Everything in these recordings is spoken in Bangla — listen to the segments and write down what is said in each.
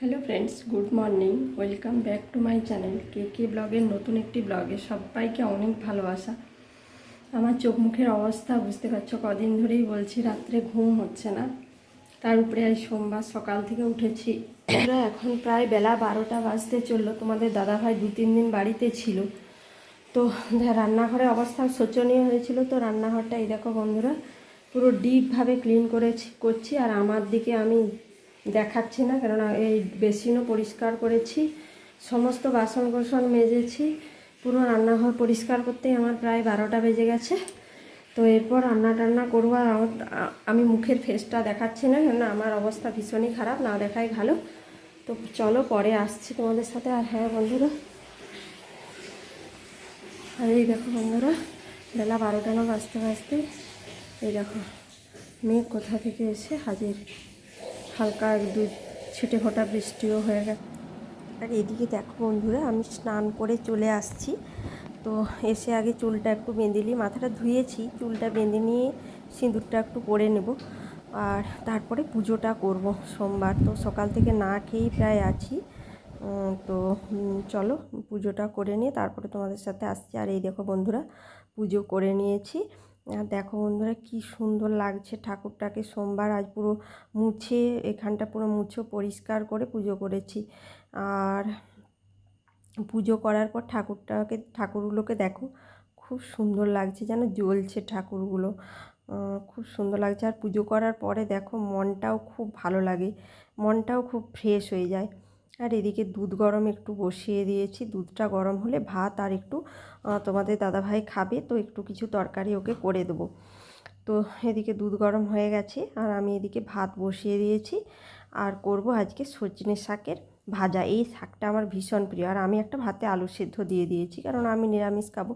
Hello friends good morning welcome back to my channel কে কে ব্লগের নতুন একটি ব্লগে সবাইকে অনেক ভালোবাসা। আমার চোখ মুখের অবস্থা বুঝতে পারছ, কদিন ধরেই বলছি রাত্রে ঘুম হচ্ছে না। তার উপরে আজ সোমবার সকাল থেকে উঠেছি। এখন প্রায় বেলা বারোটা বাজতে চলল। তোমাদের দাদাভাই দু তিন দিন বাড়িতে ছিল। তো রান্নাঘরের অবস্থা শোচনীয় হয়েছিল। তো রান্নাঘরটা এই দেখো বন্ধুরা, পুরো ডিপভাবে ক্লিন করেছি, করছি। আর আমার দিকে আমি দেখাচ্ছি না, কেননা এই বেসিনও পরিষ্কার করেছি, সমস্ত বাসন কোসন মেজেছি, পুরো রান্নাঘর পরিষ্কার করতেই আমার প্রায় বারোটা বেজে গেছে। তো এরপর রান্না টান্না করব আর আমি মুখের ফেসটা দেখাচ্ছি না, কেননা আমার অবস্থা ভীষণই খারাপ, না দেখাই ভালো। তো চলো পরে আসছি তোমাদের সাথে, আর হ্যাঁ বন্ধুরা। আর এই দেখো বন্ধুরা, বেলা বারোটা না বাজতে বাজতে এই দেখো মেয়ে কোথা থেকে এসে হাজির? হালকা এক দু ছিটে ফোটা বৃষ্টিও হয়ে গেছে। আর এদিকে দেখো বন্ধুরা, আমি স্নান করে চলে আসছি। তো এসে আগে চুলটা একটু বেঁধে নিয়ে মাথাটা ধুয়েছি, চুলটা বেঁধে নিয়ে সিঁদুরটা একটু পরে নেব। আর তারপরে পুজোটা করব সোমবার, তো সকাল থেকে না খেয়েই প্রায় আছি। তো চলো পুজোটা করে নিয়ে তারপরে তোমাদের সাথে আসছি। আর এই দেখো বন্ধুরা, পুজো করে নিয়েছি। দেখো বন্ধুরা কি সুন্দর লাগছে ঠাকুরটাকে সোমবার আজ পুরো মুছে, এখানটা পুরো মুছে পরিষ্কার করে পুজো করেছি। আর পুজো করার পর ঠাকুরটাকে, ঠাকুরগুলোকে দেখো খুব সুন্দর লাগছে যেন জ্বলছে ঠাকুরগুলো। খুব সুন্দর লাগছে। আর পুজো করার পরে দেখো মনটাও খুব ভালো লাগে, মনটাও খুব ফ্রেশ হয়ে যায়। আর এদিকে দুধ গরম একটু বসিয়ে দিয়েছি। দুধটা গরম হলে ভাত আর একটু তোমাদের দাদাভাই খাবে, তো একটু কিছু তরকারি ওকে করে দেবো। তো এদিকে দুধ গরম হয়ে গেছে আর আমি এদিকে ভাত বসিয়ে দিয়েছি। আর করব আজকে সজনে শাকের ভাজা। এই শাকটা আমার ভীষণ প্রিয়। আর আমি একটা ভাতে আলু সেদ্ধ দিয়ে দিয়েছি, কারণ আমি নিরামিষ খাব।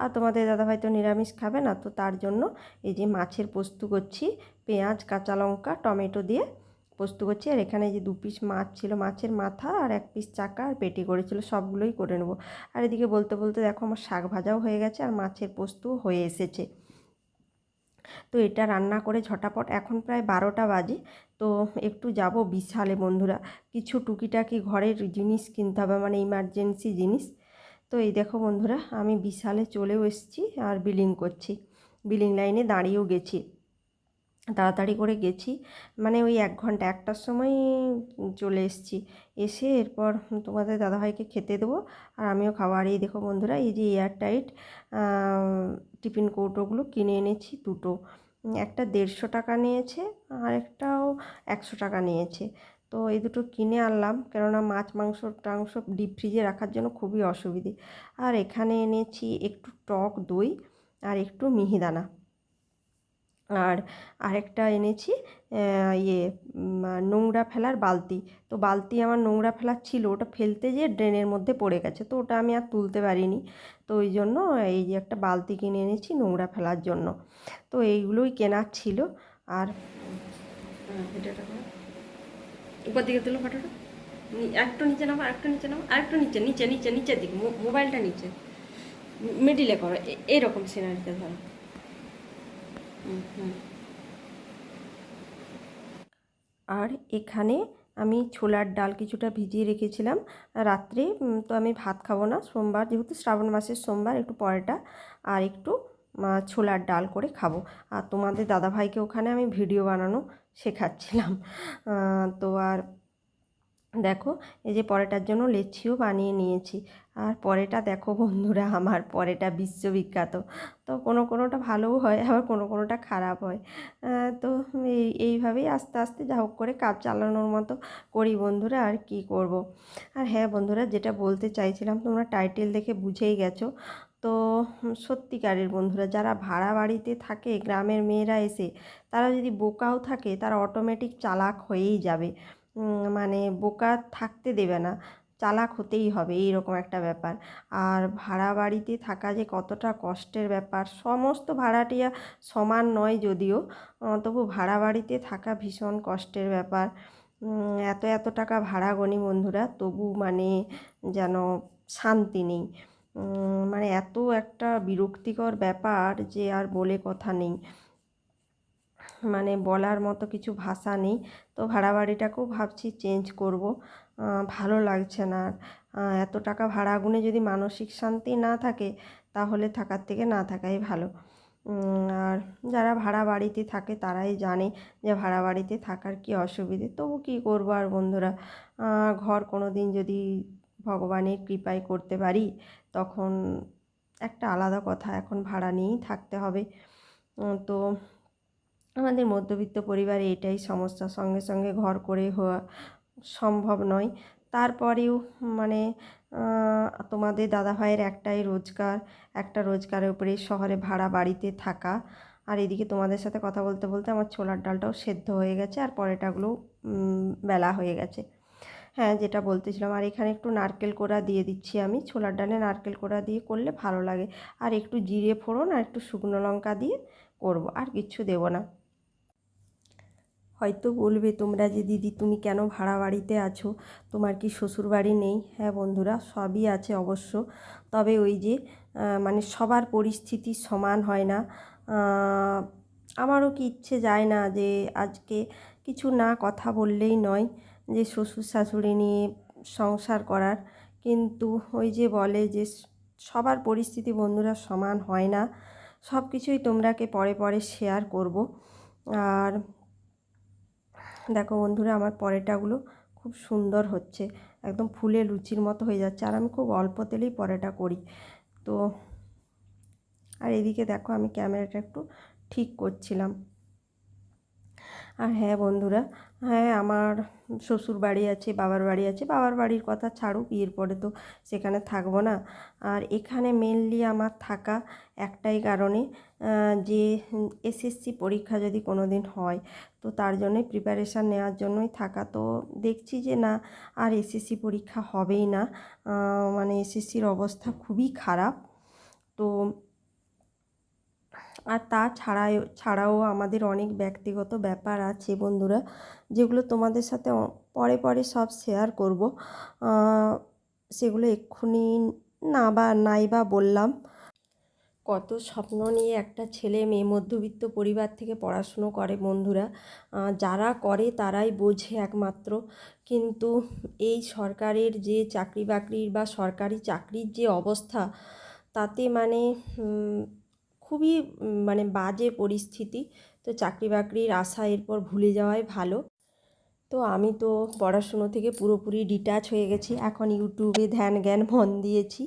আর তোমাদের দাদাভাই তো নিরামিষ খাবে না, তো তার জন্য এই যে মাছের পোস্ত করছি, পেঁয়াজ, কাঁচা লঙ্কা, টমেটো দিয়ে পোস্ত করছি, আর এখানে যে দু পিস মাছ ছিল, মাছের মাথা আর এক পিস চাকা আর পেটি করেছিল, সবগুলোই করে নেব। আর এদিকে বলতে বলতে দেখো আমার শাক ভাজাও হয়ে গেছে, আর মাছের পোস্তও হয়ে এসেছে। তো এটা রান্না করে ঝটাপট, এখন প্রায় বারোটা বাজে, তো একটু যাব বিশালে বন্ধুরা। কিছু টুকিটাকি ঘরের জিনিস কিনতে হবে মানে ইমার্জেন্সি জিনিস। তো এই দেখো বন্ধুরা, আমি বিশালে চলেও এসেছি আর বিলিং করছি। বিলিং লাইনে দাঁড়িয়েও গেছি। তাড়াতাড়ি করে গেছি। মানে ওই এক ঘণ্টা, একটার সময় চলে এসেছি। এসে এরপর তোমাদের দাদাভাইকে খেতে দেবো। আর আমিও আর এই দেখো বন্ধুরা, এই যে এয়ারটাইট টিফিন কৌটোগুলো কিনে এনেছি দুটো। একটা দেড়শো টাকা নিয়েছে আর একটাও একশো টাকা নিয়েছে। তো এই দুটো কিনে আনলাম, কেননা মাছ, মাংস, টাংস ডিপ ফ্রিজে রাখার জন্য খুবই অসুবিধে। আর এখানে এনেছি একটু টক দই আর একটু মিহিদানা। আর আরেকটা এনেছি ইয়ে নোংরা ফেলার বালতি। তো বালতি আমার নোংরা ফেলার ছিল, ওটা ফেলতে যেয়ে ড্রেনের মধ্যে পড়ে গেছে, তো ওটা আমি আর তুলতে পারিনি। তো ওই জন্য এই যে একটা বালতি কিনে এনেছি নোংরা ফেলার জন্য। তো এইগুলোই কেনার ছিল, আর উপর দিকে তুলো ফটোটা। নিচে নামো একটু নিচে নামো, আরেকটু নিচে নিচে নিচে, নিচের দিকে মোবাইলটা নিচে। মিডিলে করো এরকম সিনারিতে ধরো। আর এখানে আমি ছোলার ডাল কিছুটা ভিজিয়ে রেখেছিলাম রাত্রে তো আমি ভাত খাব না সোমবার, যেহেতু শ্রাবণ মাসের সোমবার, একটু পরেটা আর একটু ছোলার ডাল করে খাব। আর তোমাদের দাদাভাইকে ওখানে আমি ভিডিও বানানো শেখাচ্ছিলাম। তো আর দেখো, এই যে পরেটার জন্য লেচিও বানিয়ে নিয়েছি। আর পরেটা দেখো বন্ধুরা, আমার পরেটা বিশ্ববিখ্যাত। তো কোনো কোনোটা ভালোও হয়, আবার কোনো কোনোটা খারাপ হয়। তো এই, এইভাবেই আস্তে আস্তে যা হোক করে কাজ চালানোর মতো করি বন্ধুরা, আর কি করব। আর হ্যাঁ বন্ধুরা, যেটা বলতে চাইছিলাম, তোমরা টাইটেল দেখে বুঝেই গেছো। তো সত্যিকারের বন্ধুরা, যারা ভাড়া বাড়িতে থাকে, গ্রামের মেয়েরা এসে, তারা যদি বোকাও থাকে, তারা অটোমেটিক চালাক হয়েই যাবে। মানে বোকা থাকতে দেবে না। চালাক হতেই হবে, এইরকম একটা ব্যাপার। আর ভাড়া বাড়িতে থাকা যে কতটা কষ্টের ব্যাপার, সমস্ত ভাড়াটিয়া সমান নয় যদিও। তবু ভাড়া বাড়িতে থাকা ভীষণ কষ্টের ব্যাপার। এত এত টাকা ভাড়া গনি বন্ধুরা, তবু মানে যেন শান্তি নেই। মানে এত একটা বিরক্তিকর ব্যাপার যে আর বলে কথা নেই। মানে বলার মতো কিছু ভাষা নেই। তো ভাড়া বাড়িটাকেও ভাবছি চেঞ্জ করব। ভালো লাগছে না আর। এত টাকা ভাড়া গুনে যদি মানসিক শান্তি না থাকে, তাহলে থাকার থেকে না থাকাই ভালো। আর যারা ভাড়া বাড়িতে থাকে, তারাই জানে যে ভাড়া বাড়িতে থাকার কি অসুবিধে। তবু কী করব আর বন্ধুরা? ঘর কোনো দিন যদি ভগবানের কৃপায় করতে পারি, তখন একটা আলাদা কথা। এখন ভাড়া নিয়েই থাকতে হবে। তো আমাদের মধ্যবিত্ত পরিবারে এটাই সমস্যা। সঙ্গে সঙ্গে ঘর করে হওয়া সম্ভব নয়। তারপরেও মানে তোমাদের দাদাভাইয়ের একটাই রোজগার, একটা রোজগারের উপরে শহরে ভাড়া বাড়িতে থাকা। আর এদিকে তোমাদের সাথে কথা বলতে বলতে আমার ছোলার ডালটাও সেদ্ধ হয়ে গেছে আর পরেটাগুলো বেলা হয়ে গেছে। হ্যাঁ যেটা বলতেছিলাম, আর এখানে একটু নারকেল কোড়া দিয়ে দিচ্ছি আমি। ছোলার ডালে নারকেল কোড়া দিয়ে করলে ভালো লাগে। আর একটু জিরে ফোড়ন আর একটু শুকনো লঙ্কা দিয়ে করব, আর কিচ্ছু দেবো না। হয়তো বলবে, তোমরা যে দিদি, তুমি কেন ভাড়া বাড়িতে আছো? তোমার কি শ্বশুর বাড়ি নেই? হ্যাঁ বন্ধুরা, সবই আছে অবশ্য। তবে ওই যে মানে সবার পরিস্থিতি সমান হয় না। আমারও কি ইচ্ছে যায় না যে আজকে কিছু না কথা বললেই নয় যে শ্বশুর শাশুড়ি নিয়ে সংসার করার। কিন্তু ওই যে বলে যে সবার পরিস্থিতি বন্ধুরা সমান হয় না। সব কিছুই তোমরাকে পরে পরে শেয়ার করব। আর দেখো বন্ধুরা আমার পরেটাগুলো খুব সুন্দর হচ্ছে, একদম ফুলে লুচির মতো হয়ে যাচ্ছে। আর আমি খুব অল্প তেলেই পরেটা করি। তো আর এদিকে দেখো আমি ক্যামেরাটা একটু ঠিক করছিলাম। আর হ্যাঁ বন্ধুরা হ্যাঁ আমার শ্বশুর বাড়ি আছে, বাবার বাড়ি আছে, বাবার বাড়ির কথা ছাড়ো বিয়ের পরে তো সেখানে থাকব না। আর এখানে মেনলি আমার থাকা একটাই কারণে যে এসএসসি পরীক্ষা যদি কোনো দিন হয়, তো তার জন্যই প্রিপারেশান নেওয়ার জন্যই থাকা। তো দেখছি যে না, আর এসএসসি পরীক্ষা হবেই না। মানে এসএসসির অবস্থা খুবই খারাপ। তো আর তাছাড়াও ছাড়াও আমাদের অনেক ব্যক্তিগত ব্যাপার আছে বন্ধুরা, যেগুলো তোমাদের সাথে পরে পরে সব শেয়ার করব। সেগুলো এক্ষুনি না বা, নাই বা বললাম। কত স্বপ্ন নিয়ে একটা ছেলে মেয়ে, মধ্যবিত্ত পরিবার থেকে পড়াশুনো করে বন্ধুরা। যারা করে তারাই বোঝে একমাত্র। কিন্তু এই সরকারের যে চাকরি বাকরির বা সরকারি চাকরির যে অবস্থা, তাতে মানে খুবই মানে বাজে পরিস্থিতি। তো চাকরি বাকরির আশা এরপর ভুলে যাওয়াই ভালো। তো আমি তো পড়াশুনো থেকে পুরোপুরি ডিটাচ হয়ে গেছি। এখন ইউটিউবে ধ্যান জ্ঞান মন দিয়েছি।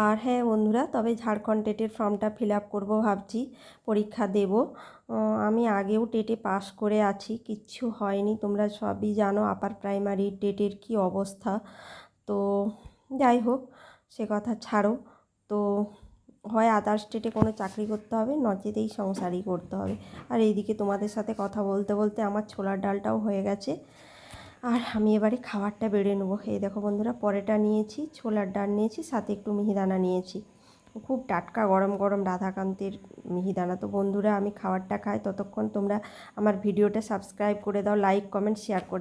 আর হ্যাঁ বন্ধুরা, তবে ঝাড়খণ্ড টেটের ফর্মটা ফিল আপ করব ভাবছি। পরীক্ষা দেব। আমি আগেও টেটে পাস করে আছি। কিচ্ছু হয়নি। তোমরা সবই জানো আপার প্রাইমারি টেটের কি অবস্থা। তো যাই হোক, সে কথা ছাড়ো। তো হয় আদার স্টেটে কোনো চাকরি করতে হবে নচেত এই সংসারই করতে হবে। আর এইদিকে তোমাদের সাথে কথা বলতে বলতে আমার ছোলার ডালটাও হয়ে গেছে। আর আমি এবারে খাবারটা বেড়ে নেব। এই দেখো বন্ধুরা, পরেটা নিয়েছি, ছোলার ডাল নিয়েছি, সাথে একটু মিহিদানা নিয়েছি। খুব টাটকা গরম গরম রাধাকান্তের মিহিদানা। তো বন্ধুরা, আমি খাবারটা খাই ততক্ষণ তোমরা আমার ভিডিওটা সাবস্ক্রাইব করে দাও লাইক কমেন্ট শেয়ার করে